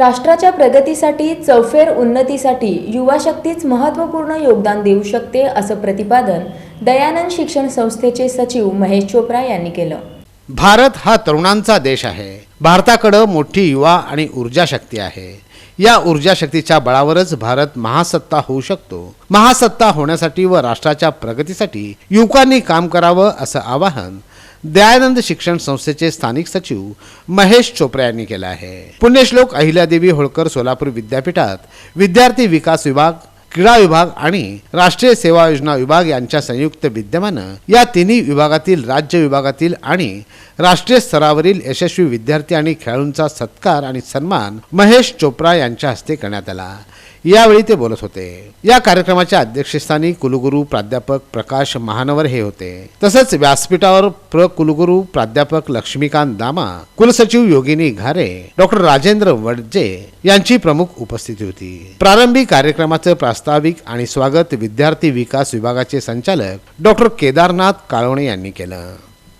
राष्ट्राच्या प्रगतीसाठी चौफेर उन्नतीसाठी युवा शक्तीच महत्त्वपूर्ण योगदान देऊ शकते असं प्रतिपादन दयानंद शिक्षण संस्थेचे सचिव महेश चोप्रा यांनी केलं. भारत हा तरुणांचा देश आहे. भारताकडं मोठी युवा आणि ऊर्जा शक्ती आहे. या ऊर्जा शक्तीच्या बळावरच भारत महासत्ता होऊ शकतो. महासत्ता होण्यासाठी व राष्ट्राच्या प्रगतीसाठी युवकांनी काम करावं असं आवाहन दयानंद शिक्षण संस्थेचे स्थानिक सचिव महेश चोप्रा यांनी केला आहे. पुण्यश्लोक अहिल्यादेवी होळकर सोलापूर विद्यापीठात विद्यार्थी विकास विभाग क्रीडा विभाग आणि राष्ट्रीय सेवा योजना विभाग यांच्या संयुक्त विद्यमानं या तिन्ही विभागातील राज्य विभागातील आणि राष्ट्रीय स्तरावरील यशस्वी विद्यार्थी आणि खेळाडूंचा सत्कार आणि सन्मान महेश चोप्रा यांच्या हस्ते करण्यात आला. यावेळी ते बोलत होते. या कार्यक्रमाच्या अध्यक्षस्थानी कुलगुरू प्राध्यापक प्रकाश महानवर हे होते. तसंच व्यासपीठावर प्र कुलगुरू प्राध्यापक लक्ष्मीकांत दामा कुलसचिव योगिनी घारे डॉक्टर राजेंद्र वडजे यांची प्रमुख उपस्थिती होती. प्रारंभी कार्यक्रमाचं प्रास्ताविक आणि स्वागत विद्यार्थी विकास विभागाचे संचालक डॉक्टर केदारनाथ काळवणे यांनी केलं.